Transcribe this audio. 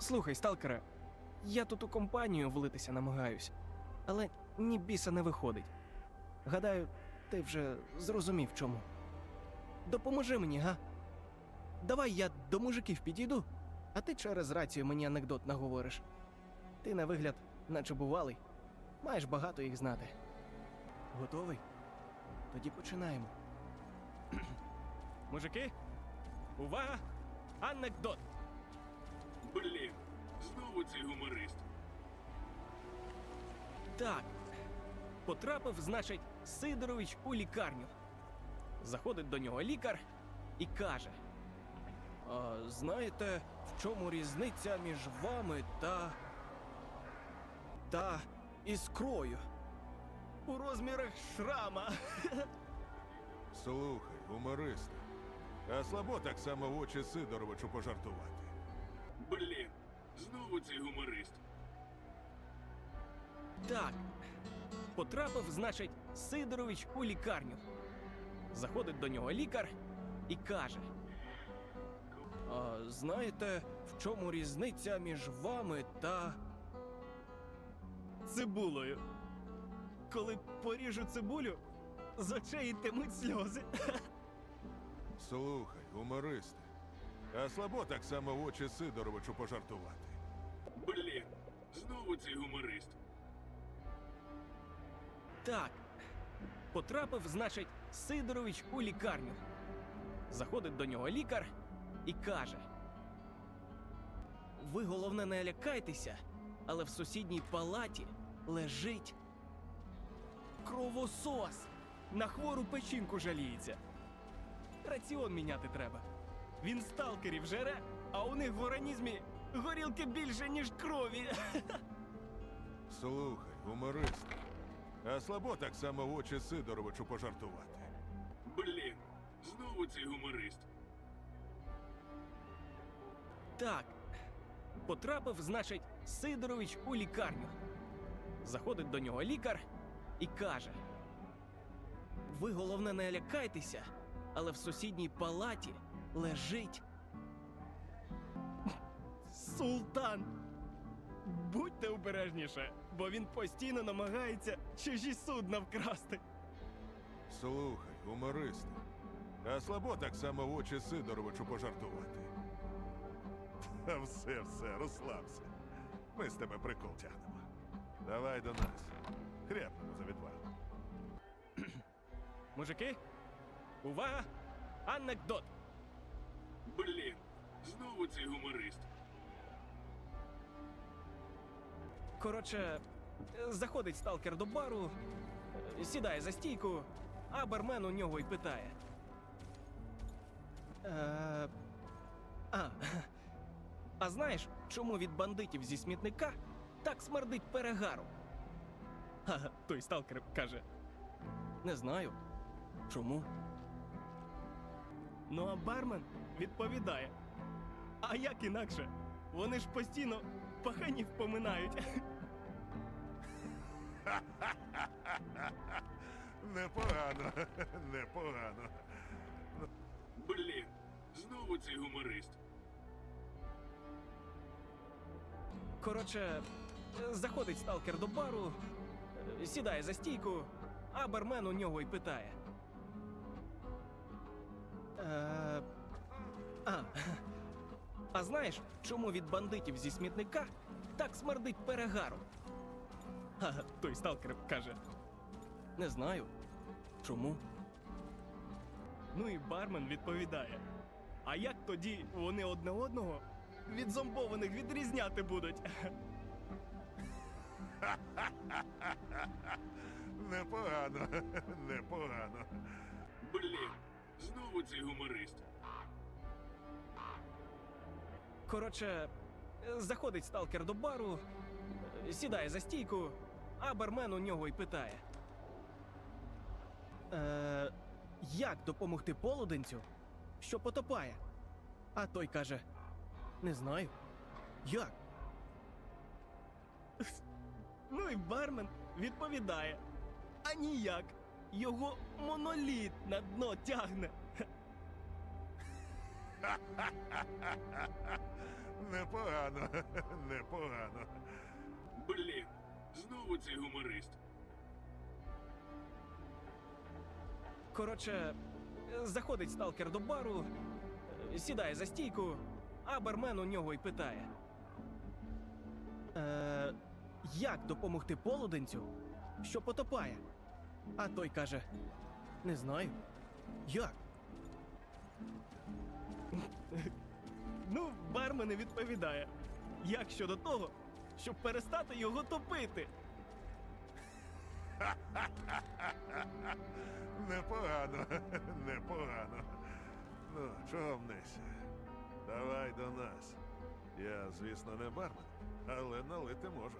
Слухай, сталкере, я тут у компанію влитися намагаюсь, але ні біса не виходить. Гадаю, ти вже зрозумів чому. Допоможи мені, га? Давай я до мужиків підійду, а ти через рацію мені анекдот наговориш. Ти на вигляд, наче бувалий, маєш багато їх знати. Готовий? Тоді починаємо. Мужики, увага! Анекдот! Блін, знову цей гуморист. Так. Потрапив, значить, Сидорович у лікарню. Заходить до нього лікар і каже: а, Знаєте, в чому різниця між вами та. та іскрою? У розмірах шрама. Слухай, гумористи. А слабо так само в очі Сидоровичу пожартувати. Блін, знову цей гуморист. Так. Потрапив, значить, Сидорович у лікарню. Заходить до нього лікар і каже: а, Знаєте, в чому різниця між вами та. Цибулею. Коли поріжу цибулю, з очей йтимуть сльози. Слухай, гумористи. А слабо так само в очі Сидоровичу пожартувати. Блін, знову цей гуморист. Так. Потрапив, значить, Сидорович у лікарню. Заходить до нього лікар і каже: Ви головне не лякайтеся, але в сусідній палаті лежить кровосос. На хвору печінку жаліється. Раціон міняти треба. Він сталкерів жере, а у них в організмі горілки більше, ніж крові. Слухай, гумористи. А слабо так само в очі Сидоровичу пожартувати. Блін, знову цей гуморист. Так. Потрапив, значить, Сидорович у лікарню. Заходить до нього лікар і каже: Ви головне не лякайтеся, але в сусідній палаті лежить. Султан. Будьте обережніше, бо він постійно намагається чужі судна вкрасти. Слухай, гумористи. А слабо так само в очі Сидоровичу пожартувати. Та все, все, розслабся. Ми з тебе прикол тягнемо. Давай до нас. Хряпнемо за відвагу. Мужики, увага! Анекдот! Блін, знову цей гуморист. Коротше, заходить сталкер до бару, сідає за стійку, а бармен у нього й питає. Е, а, а знаєш, чому від бандитів зі смітника так смердить перегаром? А той сталкер каже: Не знаю. Чому? Ну а бармен відповідає: А як інакше? Вони ж постійно паханів поминають. Непогано, непогано. Блін, знову цей гуморист. Коротше, заходить сталкер до бару, сідає за стійку, а бармен у нього й питає. Е, а, а знаєш, чому від бандитів зі смітника так смердить перегаром? А той сталкер каже: Не знаю. Чому? Ну і бармен відповідає: А як тоді вони одне одного від зомбованих відрізняти будуть? Непогано, непогано. Блін, знову цей гуморист. Коротше, заходить сталкер до бару, сідає за стійку, а бармен у нього й питає. Е, як допомогти полуденцю, що потопає? А той каже: Не знаю. Як? Ну і бармен відповідає: А ніяк. Його моноліт на дно тягне. Непогано, непогано. Блін, знову цей гуморист. Коротше, заходить сталкер до бару, сідає за стійку, а бармен у нього й питає. Е, як допомогти полуденцю, що потопає? А той каже: Не знаю. Як? ну, бармен і відповідає. Як щодо того, щоб перестати його топити? Непогано, непогано. Ну, чого мнися? Давай до нас. Я, звісно, не бармен, але налити можу.